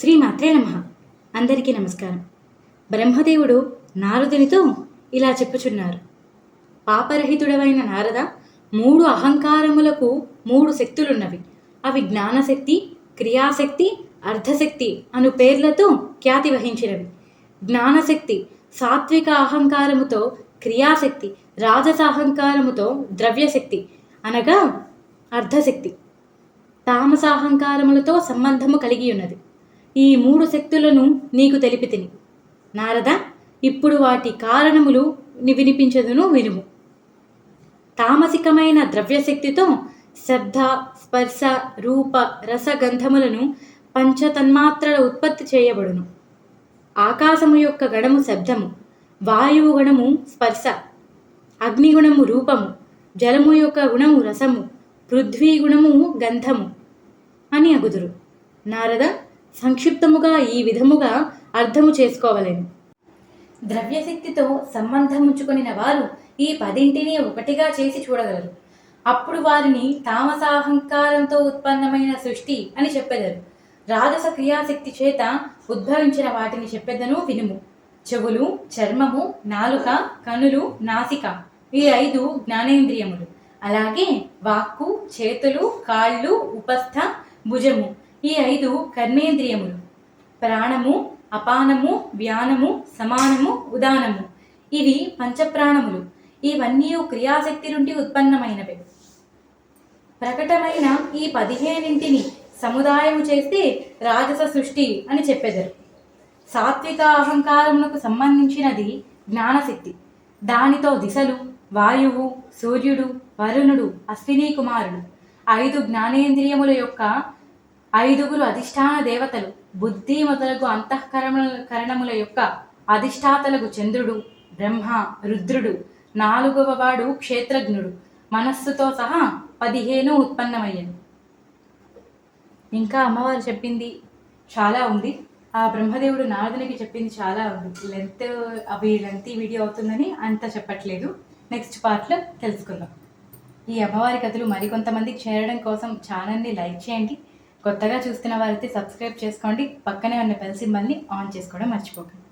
శ్రీ మాత్రే నమ. అందరికీ నమస్కారం. బ్రహ్మదేవుడు నారదునితో ఇలా చెప్పుచున్నారు. పాపరహితుడవైన నారద మూడు అహంకారములకు మూడు శక్తులున్నవి. అవి జ్ఞానశక్తి క్రియాశక్తి అర్ధశక్తి అను పేర్లతో ఖ్యాతి వహించినవి. జ్ఞానశక్తి సాత్విక అహంకారముతో క్రియాశక్తి రాజస అహంకారముతో ద్రవ్యశక్తి అనగా అర్ధశక్తి. తామసాహంకారములతో సంబంధము కలిగి ఉన్నది. ఈ మూడు శక్తులను నీకు తెలిపి తిని. నారద ఇప్పుడు వాటి కారణములు ని వినిపించదును వినుము. తామసికమైన ద్రవ్యశక్తితో శబ్ద స్పర్శ రూప రసగంధములను పంచతన్మాత్రల ఉత్పత్తి చేయబడును. ఆకాశము యొక్క గణము శబ్దము వాయువు గణము స్పర్శ అగ్నిగుణము రూపము జలము యొక్క గుణము రసము పృథ్వీ గుణము గంధము అని అగుదురు. నారద సంక్షిప్తముగా ఈ విధముగా అర్థము చేసుకోవలేను. ద్రవ్యశక్తితో సంబంధం ఉంచుకొనిన వారు ఈ పదింటిని ఒకటిగా చేసి చూడగలరు. అప్పుడు వారిని తామసాహంకారంతో ఉత్పన్నమైన సృష్టి అని చెప్పెదరు. రాజస క్రియాశక్తి చేత ఉద్భవించిన వాటిని చెప్పెదను వినుము. చెవులు చర్మము నాలుక కనులు నాసిక ఈ ఐదు జ్ఞానేంద్రియములు. అలాగే వాక్కు చేతులు కాళ్ళు ఉపస్థ భుజము. ఈ ఐదు కర్మేంద్రియములు. ప్రాణము అపానము వ్యానము సమానము ఉదానము. ఇవి పంచప్రాణములు. ఇవన్నీ క్రియాశక్తి నుండి ఉత్పన్నమైనవి. ప్రకటమైన ఈ పదిహేనింటిని సముదాయము చేస్తే రాజస సృష్టి అని చెప్పెదరు. సాత్విక అహంకారములకు సంబంధించినది జ్ఞానశక్తి. దానితో దిశలు వాయువు సూర్యుడు వరుణుడు అశ్విని కుమారుడు. ఐదు జ్ఞానేంద్రియముల యొక్క ఐదుగురు అధిష్టాన దేవతలు బుద్ధి మొదలగు అంతఃకరణ కరణముల యొక్క అధిష్టాతలకు చంద్రుడు బ్రహ్మ రుద్రుడు నాలుగవ వాడు క్షేత్రజ్ఞుడు. మనస్సుతో సహా పదిహేను ఉత్పన్నమయ్యను ఇంకా అమ్మవారు చెప్పింది చాలా ఉంది. ఆ బ్రహ్మదేవుడు నారదునికి చెప్పింది చాలా ఉంది. లెంత్ అవి లెంత్ వీడియో అవుతుందని అంత చెప్పట్లేదు. నెక్స్ట్ పార్ట్లో తెలుసుకుందాం. ఈ అమ్మవారి కథలు మరికొంతమందికి చేరడం కోసం ఛానల్ని లైక్ చేయండి. కొత్తగా చూస్తున్న వారైతే సబ్స్క్రైబ్ చేసుకోండి. పక్కనే ఉన్న బెల్ సింబల్ని ఆన్ చేసుకోవడం మర్చిపోకండి.